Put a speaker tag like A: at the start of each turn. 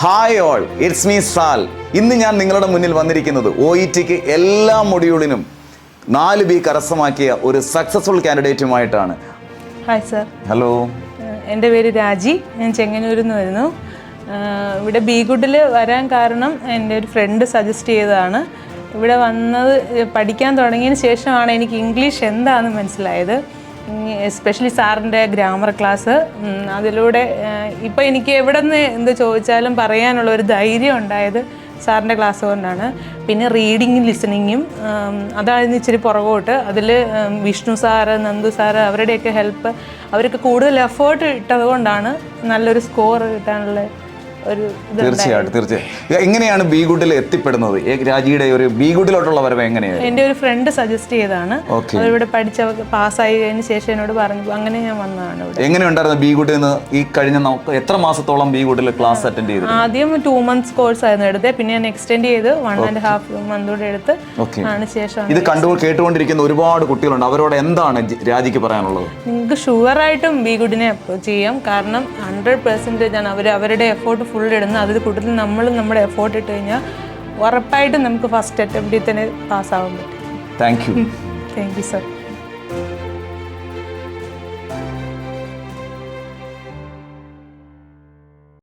A: Hi all it's me Sal ഇന്ന് ഞാൻ നിങ്ങളുടെ മുന്നിൽ വന്നിരിക്കുന്നത് ഒ ഇ ടിക്ക് എല്ലാ മൊഡ്യൂളിനും നാല് ബി കരസ്ഥമാക്കിയ ഒരു സക്സസ്ഫുൾ കാൻഡിഡേറ്റുമായിട്ടാണ്
B: ഹായ് സർ
A: ഹലോ
B: എന്റെ പേര് രാജി. ഞാൻ ചെങ്ങന്നൂരിൽ നിന്ന് വരുന്നു. ഇവിടെ ബി ഗുഡിൽ വരാൻ കാരണം എന്റെ ഒരു ഫ്രണ്ട് സജസ്റ്റ് ചെയ്തതാണ്. ഇവിടെ വന്നത് പഠിക്കാൻ തുടങ്ങിയതിന് ശേഷമാണ് എനിക്ക് ഇംഗ്ലീഷ് എന്താണെന്ന് മനസ്സിലായത്. എസ്പെഷ്യലി സാറിന്റെ ഗ്രാമർ ക്ലാസ് അതിലൂടെ ഇപ്പോൾ എനിക്ക് എവിടെ നിന്ന് എന്ത് ചോദിച്ചാലും പറയാനുള്ള ഒരു ധൈര്യം ഉണ്ടായത് സാറിന്റെ ക്ലാസ് കൊണ്ടാണ്. പിന്നെ റീഡിങ്ങും ലിസണിങ്ങും അതായിരുന്നു ഇച്ചിരി പുറകോട്ട്. അതിൽ വിഷ്ണു സാറ് നന്ദു സാറ് അവരുടെയൊക്കെ ഹെൽപ്പ് അവരൊക്കെ കൂടുതൽ എഫേർട്ട് ഇട്ടത് കൊണ്ടാണ് നല്ലൊരു സ്കോർ കിട്ടാനുള്ള ഒരു
A: തീർച്ചയായിട്ടും തീർച്ചയായും. എങ്ങനെയാണ് ബി ഗുഡിൽ എത്തിപ്പെടുന്നത് രാജിയുടെ ഒരു ബി ഗുഡിലോട്ടുള്ള വരവ് എങ്ങനെയാണ്
B: എന്റെ ഒരു ഫ്രണ്ട് സജസ്റ്റ്
A: ചെയ്താണ്
B: ഇവിടെ പഠിച്ച പാസ്സായി കഴിഞ്ഞ ശേഷം എന്നോട് പറഞ്ഞു അങ്ങനെ ഞാൻ വന്നതാണ് എങ്ങനെ
A: ഉണ്ടായിരുന്നു ബി ഗുഡിൽ നിന്ന് ഈ കഴിഞ്ഞ എത്ര മാസത്തോളം ബി ഗുഡിൽ ക്ലാസ് അറ്റൻഡ് ചെയ്തു
B: ആദ്യം ടു മന്ത്സ് കോഴ്സ് ആയിരുന്നു എടുത്തത്. പിന്നെ ഞാൻ എക്സ്റ്റെൻഡ് ചെയ്ത് വൺ ആൻഡ് ഹാഫ് മന്ത് കൂടെ എടുത്ത് ആണ് ശേഷം
A: ഇത് കണ്ടു കേട്ടുകൊണ്ടിരിക്കുന്ന ഒരുപാട് കുട്ടികളുണ്ട്. അവരോട് എന്താണ് രാജിക്ക് പറയാനുള്ളത്?
B: നിങ്ങൾക്ക് ഷുവറായിട്ടും ബി ഗുഡിനെ ചെയ്യാം. കാരണം ഹൺഡ്രഡ് പെർസെന്റേജ് ആണ് അവർ അവരുടെ എഫേർട്ട് ഫുൾ അതിൽ കൂടുതൽ നമ്മൾ നമ്മുടെ എഫേർട്ട് ഇട്ട് കഴിഞ്ഞാൽ ഉറപ്പായിട്ടും നമുക്ക് ഫസ്റ്റ് അറ്റംപ്റ്റിൽ തന്നെ പാസ്സാവാൻ പറ്റും.
A: Thank you
B: thank you sir